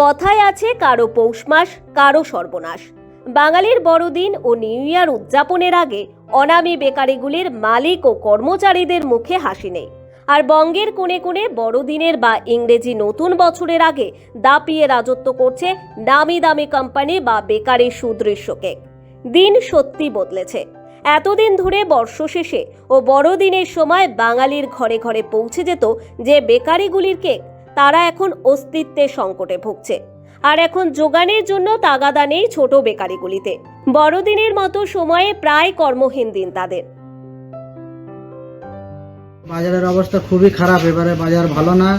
কথায় আছে কারও পৌষ মাস, কারও সর্বনাশ। বাঙালির বড়দিন ও নিউ ইয়ার উদযাপনের আগে অনামী বেকারিগুলির মালিক ও কর্মচারীদের মুখে হাসি নেই। আর বঙ্গের কোণে কোণে বড়দিনের বা ইংরেজি নতুন বছরের আগে দাপিয়ে রাজত্ব করছে নামি দামি কোম্পানি বা বেকারি সুদৃশ্য কেক দিন সত্যি বদলেছে। এতদিন ধরে বর্ষ শেষে ও বড়দিনের সময় বাঙালির ঘরে ঘরে পৌঁছে যেত যে বেকারিগুলির কেক তারা এখন অস্তিত্বের সংকটে ভুগছে। আর এখন যোগানের জন্য তাগাদা নেই ছোট বেকারিগুলিতে। বড়দিনের মতো সময়ে প্রায় কর্মহীন দিন তাদের। বাজারের অবস্থা খুবই খারাপ এবারে বাজার ভালো না।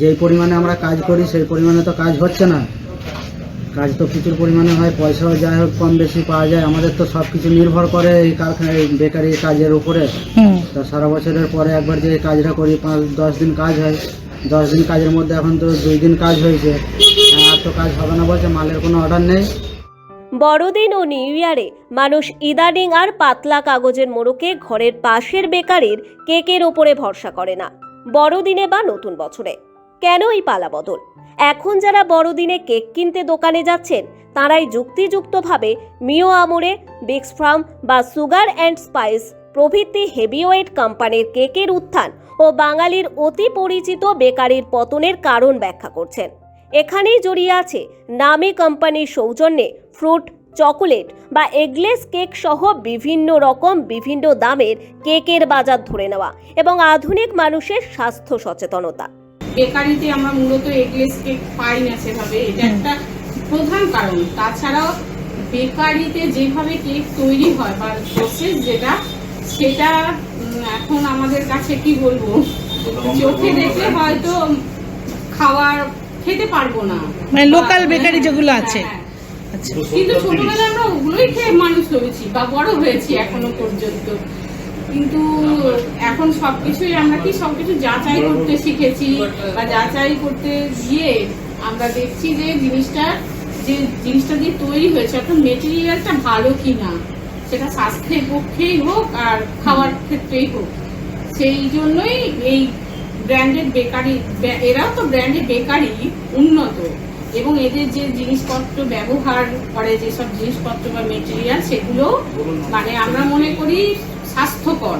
যেই পরিমাণে আমরা কাজ করি সেই পরিমাণে তো কাজ হচ্ছে না। কাজ তো প্রচুর পরিমাণে হয় পয়সাও যাই হোক কম বেশি পাওয়া যায়। আমাদের তো সব কিছু নির্ভর করে এই কারখানায় বেকারি কাজের উপরে। তা সারা বছরের পরে একবার যে কাজটা করি পাঁচ দশ দিন কাজ হয়। দশ দিন কাজের মধ্যে এখন তো দুই দিন কাজ হয়েছে। আর তো কাজ হবে না বলছে, মালের কোনো অর্ডার নেই। বড়দিন ও নিউ ইয়ারে মানুষ ইদানিং আর পাতলা কাগজের মোড়কে ঘরের পাশের বেকারির কেকের ওপরে ভরসা করে না, বড়দিনে বা নতুন বছরে। কেন এই পালা বদল? এখন যারা বড়দিনে কেক কিনতে দোকানে যাচ্ছেন, তারাই যুক্তিযুক্তভাবে মিও আমরে বিক্স ফার্ম বা সুগার অ্যান্ড স্পাইস প্রভৃতি হেভিওয়েট কোম্পানির কেকের উত্থান ও বাঙালির অতি পরিচিত বেকারির পতনের কারণ ব্যাখ্যা করছেন। এখানেই জড়িয়ে আছে নামি কোম্পানির সৌজন্যে ফ্রুট চকোলেট বা এগলেস কেক সহ বিভিন্ন রকম বিভিন্ন দামের কেকের বাজার ধরে নেওয়া এবং আধুনিক মানুষের স্বাস্থ্য সচেতনতা। বেকারিতে আমরা মূলত এগলেস কেক পাই না সেভাবে এটা একটা প্রধান কারণ। তাছাড়াও বেকারিতে যেভাবে কেক তৈরি হয় বা প্রসেস যেটা সেটা এখন আমাদের কাছে কি বলব? চোখে দেখলে হয়তো খাওয়ার খেতে পারব না। মানে লোকাল বেকারি যেগুলো আছে। হ্যাঁ। আচ্ছা। কিন্তু ছোটবেলায় আমরা ওগুলোই খেয়ে মানুষ হয়েছি বা বড় হয়েছি এখনও পর্যন্ত। কিন্তু এখন সবকিছুই আমরা কি সবকিছু যাচাই করতে শিখেছি বা যাচাই করতে গিয়ে আমরা দেখছি যে জিনিসটা যে জিনিসটা দিয়ে তৈরি হয়েছে অর্থাৎ মেটেরিয়ালটা ভালো কিনা। সেটা স্বাস্থ্যের পক্ষেই হোক আর খাওয়ার ক্ষেত্রেই হোক। সেই জন্যই এই ব্র্যান্ডেড বেকারি এরাও তো ব্র্যান্ডেড বেকারি উন্নত এবং এদের যে জিনিসপত্র ব্যবহার করে, যেসব জিনিসপত্র বা মেটেরিয়াল সেগুলো মানে আমরা মনে করি স্বাস্থ্যকর।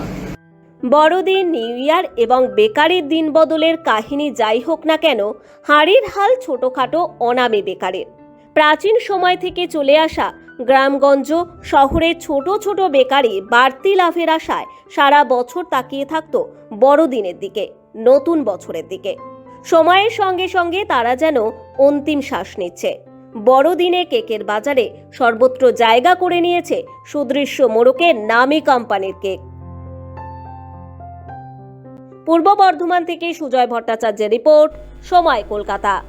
বড়দিন নিউ ইয়ার এবং বেকারির দিন বদলের কাহিনী যাই হোক না কেন, হাড়ির হাল ছোটখাটো অনামে বেকারের। প্রাচীন সময় থেকে চলে আসা গ্রামগঞ্জ শহরে ছোট ছোট বেকারি বাড়তি লাভের আশায় সারা বছর তাকিয়ে থাকত বড়দিনের দিকে, নতুন বছরের দিকে। সময়ের সঙ্গে সঙ্গে তারা যেন অন্তিম শ্বাস নিচ্ছে। বড়দিনে কেকের বাজারে সর্বত্র জায়গা করে নিয়েছে সুদৃশ্য মোড়কের নামী কোম্পানির কেক। পূর্ব বর্ধমান থেকে সুজয় ভট্টাচার্যের রিপোর্ট, সময় কলকাতা।